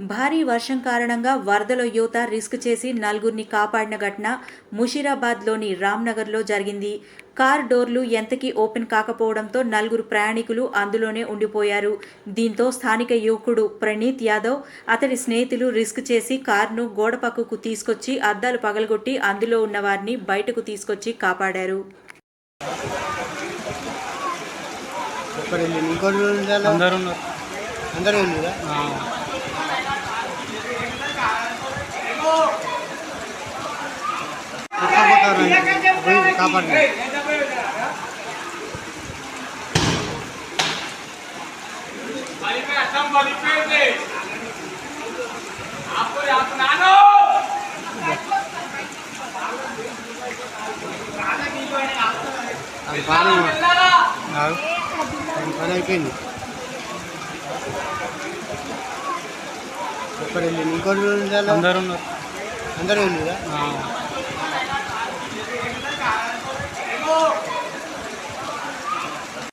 భారీ వర్షం కారణంగా వరదలో యువత రిస్క్ చేసి నలుగురిని కాపాడిన ఘటన ముషీరాబాద్లోని రామ్నగర్లో జరిగింది. కార్ డోర్లు ఎంతకీ ఓపెన్ కాకపోవడంతో నలుగురు ప్రయాణికులు అందులోనే ఉండిపోయారు. దీంతో స్థానిక యువకుడు ప్రణీత్ యాదవ్ అతడి స్నేహితులు రిస్క్ చేసి కారును గోడ పక్కకు తీసుకొచ్చి అద్దాలు పగలగొట్టి అందులో ఉన్న వారిని బయటకు తీసుకొచ్చి కాపాడారు? అందరు పోయి కాపాడండి. అది బాగా పని అయిపోయింది. ఒక్కరు వెళ్ళింది ఇంకోటి? అందరు ఉన్నారు. అందరూ వెళ్ళిరా? ఆ,